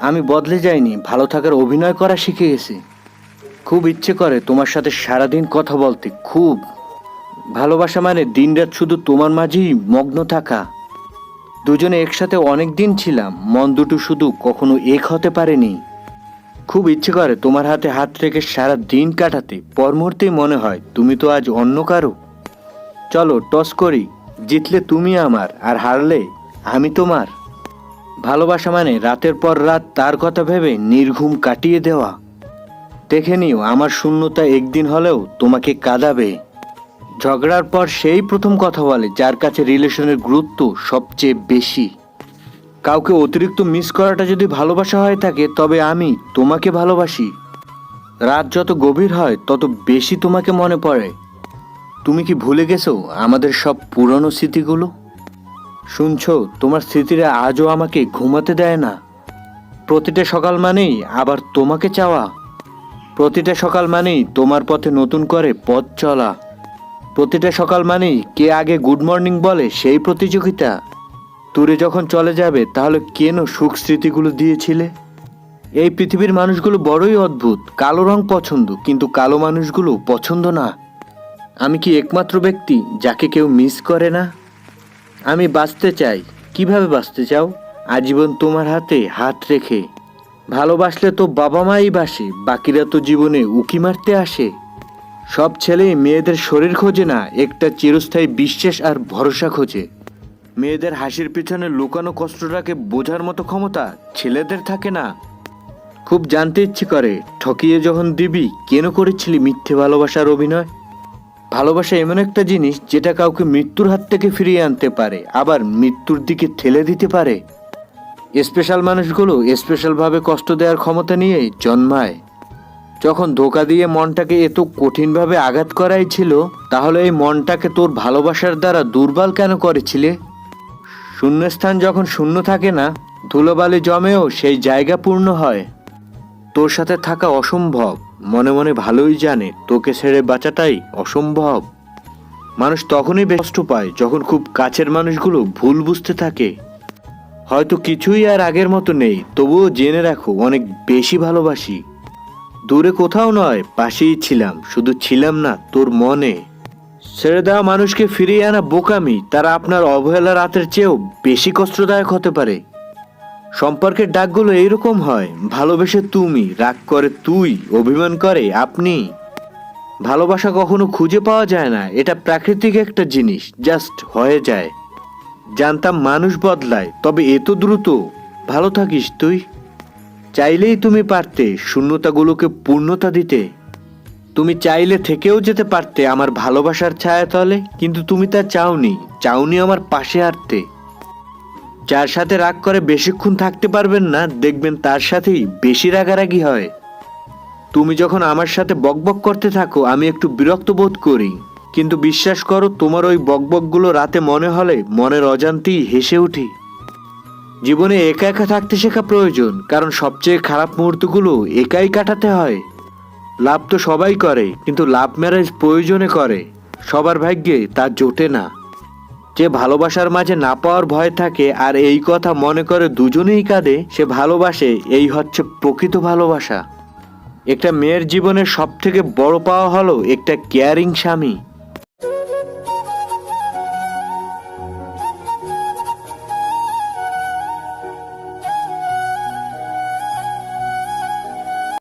আমি বদলে যাইনি, ভালো থাকার অভিনয় করা শিখে গেছি। খুব ইচ্ছে করে তোমার সাথে সারাদিন কথা বলতে, খুব। ভালোবাসা মানে দিনরাত শুধু তোমার মাঝেই মগ্ন থাকা। দুজনে একসাথে অনেক দিন ছিলাম, মন দুটো শুধু কখনো এক হতে পারেনি। খুব ইচ্ছে করে তোমার হাতে হাত রেখে সারা দিন কাটাতে, পর মুহূর্তেই মনে হয় তুমি তো আজ অন্য কারও। চলো, টস করি, জিতলে তুমি আমার, আর হারলে আমি তোমার। ভালোবাসা মানে রাতের পর রাত তার কথা ভেবে নির্ঘুম কাটিয়ে দেওয়া। দেখে নিও, আমার শূন্যতা একদিন হলেও তোমাকে কাঁদাবে। ঝগড়ার পর সেই প্রথম কথা বলে, যার কাছে রিলেশনের গুরুত্ব সবচেয়ে বেশি। কাউকে অতিরিক্ত মিস করাটা যদি ভালোবাসা হয়ে থাকে, তবে আমি তোমাকে ভালোবাসি। রাত যত গভীর হয়, তত বেশি তোমাকে মনে পড়ে। তুমি কি ভুলে গেছো আমাদের সব পুরনো স্মৃতিগুলো? শুনছো, তোমার স্মৃতিরা আজও আমাকে ঘুমাতে দেয় না। প্রতিটা সকাল মানেই আবার তোমাকে চাওয়া। প্রতিটা সকাল মানেই তোমার পথে নতুন করে পথ চলা। প্রতিটা সকাল মানেই কে আগে গুড মর্নিং বলে সেই প্রতিযোগিতা। দূরে যখন চলে যাবে, তাহলে কেন সুখ স্মৃতিগুলো দিয়েছিলে? এই পৃথিবীর মানুষগুলো বড়ই অদ্ভুত, কালো রং পছন্দ, কিন্তু কালো মানুষগুলো পছন্দ না। আমি কি একমাত্র ব্যক্তি যাকে কেউ মিস করে না? আমি বাঁচতে চাই। কীভাবে বাঁচতে চাও? আজীবন তোমার হাতে হাত রেখে। ভালোবাসলে তো বাবা মাই বাসে, বাকিরা তো জীবনে উকি মারতে আসে। সব ছেলেই মেয়েদের শরীর খোঁজে না, একটা চিরস্থায়ী বিশ্বাস আর ভরসা খোঁজে। মেয়েদের হাসির পিছনে লুকানো কষ্টটাকে বোঝার মতো ক্ষমতা ছেলেদের থাকে না। খুব জানতে ইচ্ছে করে, ঠকিয়ে যখন দিবি, কেন করেছিলি মিথ্যে ভালোবাসার অভিনয়? ভালোবাসা এমন একটা জিনিস যেটা কাউকে মৃত্যুর হাত থেকে ফিরিয়ে আনতে পারে, আবার মৃত্যুর দিকে ঠেলে দিতে পারে। স্পেশাল মানুষগুলো স্পেশালভাবে কষ্ট দেওয়ার ক্ষমতা নিয়ে জন্মায়। যখন ধোকা দিয়ে মনটাকে এত কঠিনভাবে আঘাত করাই ছিল, তাহলে এই মনটাকে তোর ভালোবাসার দ্বারা দুর্বল কেন করেছিলে? শূন্যস্থান যখন শূন্য থাকে না, ধুলোবালি জমেও সেই জায়গা পূর্ণ হয়। তোর সাথে থাকা অসম্ভব। মনে মনে ভালোই জানে, তোকে ছেড়ে বাঁচাটাই অসম্ভব। মানুষ তখনই কষ্ট পায় যখন খুব কাছের মানুষগুলো ভুল বুঝতে থাকে। হয়তো কিছুই আর আগের মতো নেই, তবুও জেনে রাখো, অনেক বেশি ভালোবাসি। দূরে কোথাও নয়, পাশেই ছিলাম, শুধু ছিলাম না, তোর মনে। ছেড়ে দেওয়া মানুষকে ফিরিয়ে আনা বোকামি, তারা আপনার অবহেলা রাতের চেয়েও বেশি কষ্টদায়ক হতে পারে। সম্পর্কের ডাকগুলো এইরকম হয়, ভালোবেসে তুমি, রাগ করে তুই, অভিমান করে আপনি। ভালোবাসা কখনো খুঁজে পাওয়া যায় না, এটা প্রাকৃতিক একটা জিনিস জাস্ট হয়ে যায়। জানতাম মানুষ বদলায়, তবে এত দ্রুত। ভালো থাকিস তুই। চাইলেই তুমি পারতে, শূন্যতাগুলোকে পূর্ণতা দিতে। তুমি চাইলে থেকেও যেতে পারতে আমার ভালোবাসার ছায়াতলে কিন্তু তুমি তা চাওনি চাওনি আমার পাশে হাঁটতে। যার সাথে রাগ করে বেশিক্ষণ থাকতে পারবেন না, দেখবেন তার সাথেই বেশি রাগারাগি হয়। তুমি যখন আমার সাথে বকবক করতে থাকো, আমি একটু বিরক্ত বোধ করি। কিন্তু বিশ্বাস করো, তোমার ওই বকবকগুলো রাতে মনে হলে মনের অজান্তেই হেসে উঠি। জীবনে একা একা থাকতে শেখা প্রয়োজন, কারণ সবচেয়ে খারাপ মুহূর্তগুলো একাই কাটাতে হয়। লাভ তো সবাই করে, কিন্তু লাভ ম্যারেজ প্রয়োজনে করে। সবার ভাগ্যে তা জোটে না। যে ভালোবাসার মাঝে না পাওয়ার ভয় থাকে আর এই কথা মনে করে দুজনেই কাঁদে, সে ভালোবাসে, এই হচ্ছে প্রকৃত ভালোবাসা। একটা মেয়ের জীবনের সব থেকে বড় পাওয়া হলো একটা কেয়ারিং স্বামী।